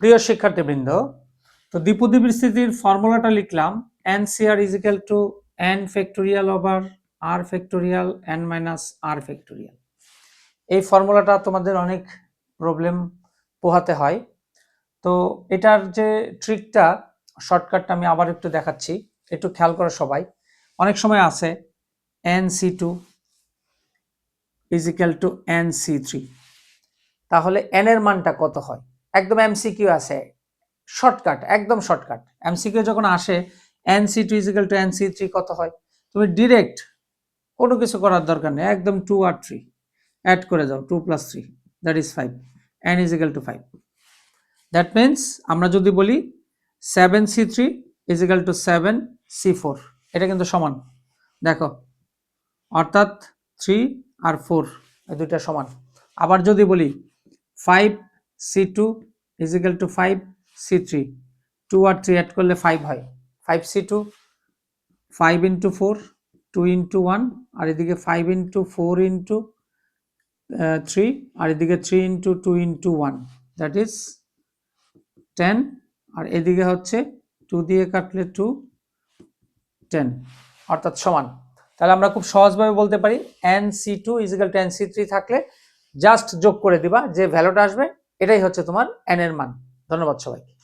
প্রিয় শিক্ষার্থীবৃন্দ, তো দ্বিপদী স্থিতির ফর্মুলাটা লিখলাম N C R is equal to N factorial over R factorial N minus R factorial এই ফর্মুলাটা তোমাদের অনেক প্রবলেম পোহাতে হয়। তো এটার যে ট্রিকটা শর্টকাটটা আমি আবার একটু দেখাচ্ছি, একটু খেয়াল করো সবাই। অনেক সময় আছে N C two is equal to N C three তাহলে এন এর মানটা কত হয়? একদম এমসিকিউ আছে। শর্টকাট একদম শর্টকাট এমসিকিউ যখন আসে N C two is equal to N C three কত হয়? তুমি ডিরেক্ট কোনো কিছু করার দরকার নেই, একদম টু আর থ্রি অ্যাড করে যাও two plus three that is five N is equal to five that means আমরা যদি বলি seven C three is equal to seven C four এটা কিন্তু সমান। দেখো, অর্থাৎ থ্রি আর ফোর এই দুইটা সমান। আবার যদি বলি five C two is equal to five C three two R three add করলে ফাইভ হয়। Five C two five into four two into one আর এদিকে five into four into three আর এদিকে three into two into one that is ten আর এদিকে হচ্ছে two দিয়ে কাটলে two ten অর্থাৎ সমান। তাহলে আমরা খুব সহজভাবে বলতে পারি N C two is equal to C three থাকলে জাস্ট যোগ করে দিবা, যে ভ্যালুটা আসবে এটাই হচ্ছে তোমার এন এর মান। ধন্যবাদ সবাইকে।